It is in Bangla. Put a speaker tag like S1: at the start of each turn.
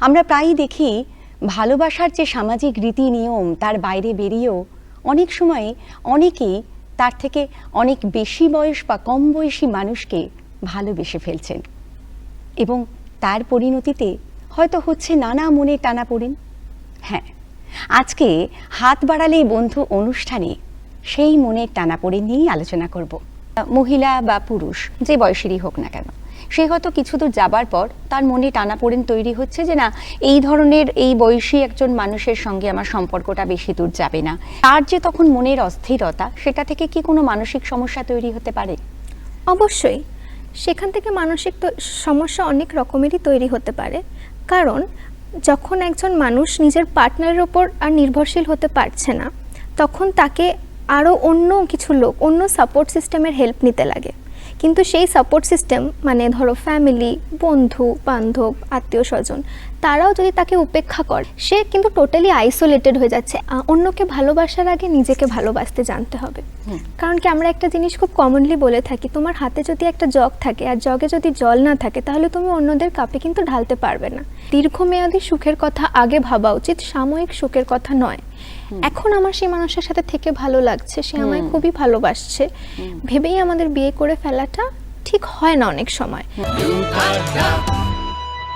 S1: আমরা প্রায়ই দেখি ভালোবাসার যে সামাজিক রীতি নিয়ম তার বাইরে বেরিয়েও অনেক সময় অনেকেই তার থেকে অনেক বেশি বয়স বা কম বয়সী মানুষকে ভালোবেসে ফেলছেন। এবং তার পরিণতিতে হয়তো হচ্ছে নানা মনে টানা পড়েন হ্যাঁ আজকে হাত বাড়ালে বন্ধু অনুষ্ঠানে সেই মনের টানা পড়ে নিয়েই আলোচনা করব। মহিলা বা পুরুষ, যে বয়সেরই হোক না কেন। সে হয়তো কিছু দূর যাবার পর তার মনে টানা পড়েন তৈরি হচ্ছে যে না, এই ধরনের এই বয়সী একজন মানুষের সঙ্গে আমার সম্পর্কটা বেশি দূর যাবে না। তার যে তখন মনের অস্থিরতা, সেটা থেকে কি কোনো মানসিক সমস্যা তৈরি হতে পারে?
S2: অবশ্যই। সেখান থেকে মানসিক সমস্যা অনেক রকমেরই তৈরি হতে পারে। কারণ, যখন একজন মানুষ নিজের পার্টনারের ওপর আর নির্ভরশীল হতে পারছে না, তখন তাকে আরও অন্য কিছু লোক, অন্য সাপোর্ট সিস্টেমের হেল্প নিতে লাগে। কিন্তু সেই সাপোর্ট সিস্টেম মানে ধরো ফ্যামিলি বন্ধু, বান্ধব, আত্মীয় স্বজন, তারাও যদি তাকে উপেক্ষা করে, সে কিন্তু টোটালি আইসোলেটেড হয়ে যাচ্ছে। অন্যকে ভালোবাসার আগে নিজেকে ভালোবাসতে জানতে হবে। কারণ কি আমরা একটা জিনিস খুব কমনলি বলে থাকি তোমার হাতে যদি একটা জগ থাকে আর জগে যদি জল না থাকে তাহলে তুমি অন্যদের কাপে কিন্তু ঢালতে পারবে না। দীর্ঘমেয়াদী সুখের কথা আগে ভাবা উচিত সাময়িক সুখের কথা নয়। এখন আমার সেই মানুষের সাথে থেকে ভালো লাগছে সে আমায় খুবই ভালোবাসছে। ভেবেই আমাদের বিয়ে করে ফেলাটা ঠিক হয় না অনেক সময়।